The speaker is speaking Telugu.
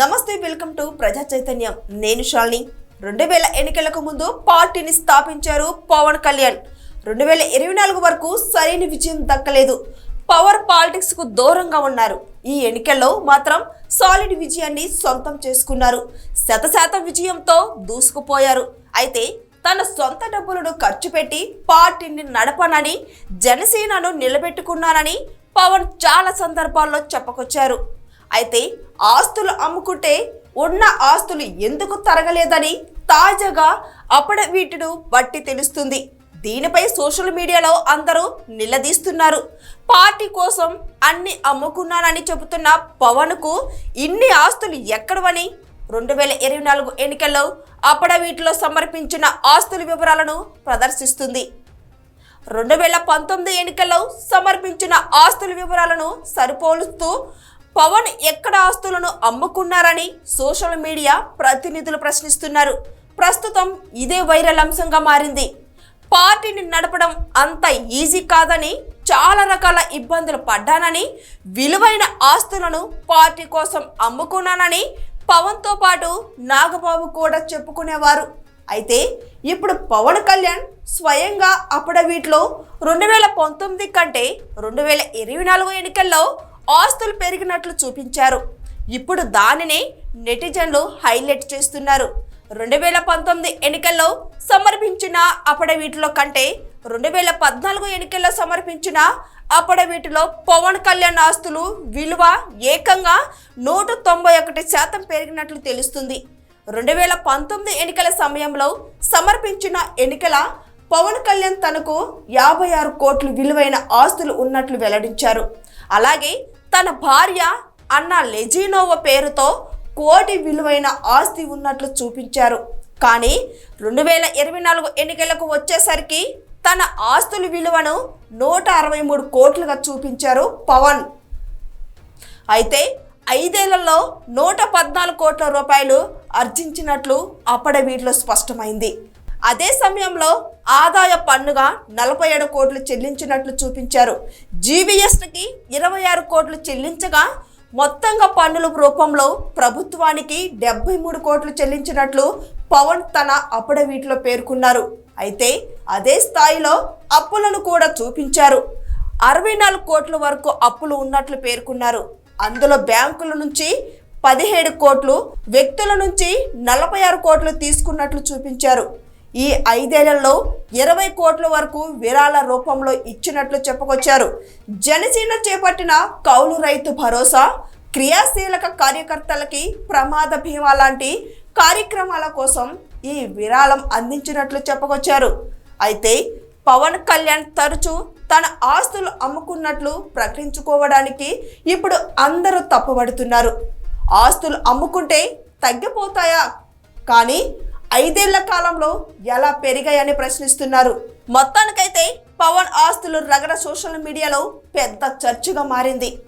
నమస్తే వెల్కమ్ టు ప్రజా చైతన్యం. నేను శాలిని రెండు వేల ఎన్నికలకు ముందు పార్టీని స్థాపించారు పవన్ కళ్యాణ్. రెండు వేల ఇరవై నాలుగు వరకు సరైన విజయం దక్కలేదు. పవర్ పాలిటిక్స్కు దూరంగా ఉన్నారు. ఈ ఎన్నికల్లో మాత్రం సాలిడ్ విజయాన్ని సొంతం చేసుకున్నారు. శతశాతం విజయంతో దూసుకుపోయారు. అయితే తన సొంత డబ్బులను ఖర్చు పెట్టి పార్టీని నడపనని జనసేనను నిలబెట్టుకున్నానని పవన్ చాలా సందర్భాల్లో చెప్పుకొచ్చారు. అయితే ఆస్తులు అమ్ముకుంటే ఉన్న ఆస్తులు ఎందుకు తరగలేదని తాజాగా అప్పడ వీటిను బట్టి తెలుస్తుంది. దీనిపై సోషల్ మీడియాలో అందరూ నిలదీస్తున్నారు. పార్టీ కోసం అన్ని అమ్ముకున్నానని చెబుతున్న పవన్కు ఇన్ని ఆస్తులు ఎక్కడవని రెండు వేల ఇరవై నాలుగు ఎన్నికల్లో అప్పడ వీటిలో సమర్పించిన ఆస్తుల వివరాలను ప్రదర్శిస్తుంది. రెండు వేల పంతొమ్మిది ఎన్నికల్లో సమర్పించిన ఆస్తుల వివరాలను సరిపోలుస్తూ పవన్ ఎక్కడ ఆస్తులను అమ్ముకున్నారని సోషల్ మీడియా ప్రతినిధులు ప్రశ్నిస్తున్నారు. ప్రస్తుతం ఇదే వైరల్ అంశంగా మారింది. పార్టీని నడపడం అంత ఈజీ కాదని చాలా రకాల ఇబ్బందులు పడ్డానని విలువైన ఆస్తులను పార్టీ కోసం అమ్ముకున్నానని పవన్తో పాటు నాగబాబు కూడా చెప్పుకునేవారు. అయితే ఇప్పుడు పవన్ కళ్యాణ్ స్వయంగా అప్పుడ వీటిలో రెండు వేల పంతొమ్మిది కంటే రెండు వేల ఇరవై నాలుగు ఎన్నికల్లో ఆస్తులు పెరిగినట్లు చూపించారు. ఇప్పుడు దానిని నెటిజన్లు హైలైట్ చేస్తున్నారు. రెండు వేల పంతొమ్మిది ఎన్నికల్లో సమర్పించిన అప్పడ వీటిలో కంటే రెండు వేల పద్నాలుగు ఎన్నికల్లో సమర్పించిన అప్పడ వీటిలో పవన్ కళ్యాణ్ ఆస్తులు విలువ ఏకంగా నూట తొంభై ఒకటి శాతం పెరిగినట్లు తెలుస్తుంది. రెండు వేల పంతొమ్మిది ఎన్నికల సమయంలో సమర్పించిన ఎన్నికల పవన్ కళ్యాణ్ తనకు యాభై ఆరు కోట్లు విలువైన ఆస్తులు ఉన్నట్లు వెల్లడించారు. అలాగే తన భార్య అన్న లెజినోవ పేరుతో కోటి విలువైన ఆస్తి ఉన్నట్లు చూపించారు. కానీ రెండు వేల ఇరవై నాలుగు ఎన్నికలకు వచ్చేసరికి తన ఆస్తుల విలువను నూట అరవై మూడు కోట్లుగా చూపించారు పవన్. అయితే ఐదేళ్ళలో నూట పద్నాలుగు కోట్ల రూపాయలు ఆర్జించినట్లు అప్పడ వీటిలో స్పష్టమైంది. అదే సమయంలో ఆదాయ పన్నుగా నలభై ఏడు కోట్లు చెల్లించినట్లు చూపించారు. జీవీఎస్కి ఇరవై ఆరు కోట్లు చెల్లించగా మొత్తంగా పన్నుల రూపంలో ప్రభుత్వానికి డెబ్బై మూడు కోట్లు చెల్లించినట్లు పవన్ తన అప్పుడవీటిలో పేర్కొన్నారు. అయితే అదే స్థాయిలో అప్పులను కూడా చూపించారు. అరవై నాలుగు కోట్ల వరకు అప్పులు ఉన్నట్లు పేర్కొన్నారు. అందులో బ్యాంకుల నుంచి పదిహేడు కోట్లు వ్యక్తుల నుంచి నలభై ఆరు కోట్లు తీసుకున్నట్లు చూపించారు. ఈ ఐదేళ్ళలో ఇరవై కోట్ల వరకు విరాళ రూపంలో ఇచ్చినట్లు చెప్పుకొచ్చారు. జనసేన చేపట్టిన కౌలు రైతు భరోసా క్రియాశీలక కార్యకర్తలకి ప్రమాద భీమా లాంటి కార్యక్రమాల కోసం ఈ విరాళం అందించినట్లు చెప్పుకొచ్చారు. అయితే పవన్ కళ్యాణ్ తరచూ తన ఆస్తులు అమ్ముకున్నట్లు ప్రకటించుకోవడానికి ఇప్పుడు అందరూ తప్పుపడుతున్నారు. ఆస్తులు అమ్ముకుంటే తగ్గిపోతాయా? కానీ ఐదేళ్ళ కాలంలో ఎలా పెరిగాయని ప్రశ్నిస్తున్నారు. మొత్తానికైతే పవన్ ఆస్తులు రగడ సోషల్ మీడియాలో పెద్ద చర్చగా మారింది.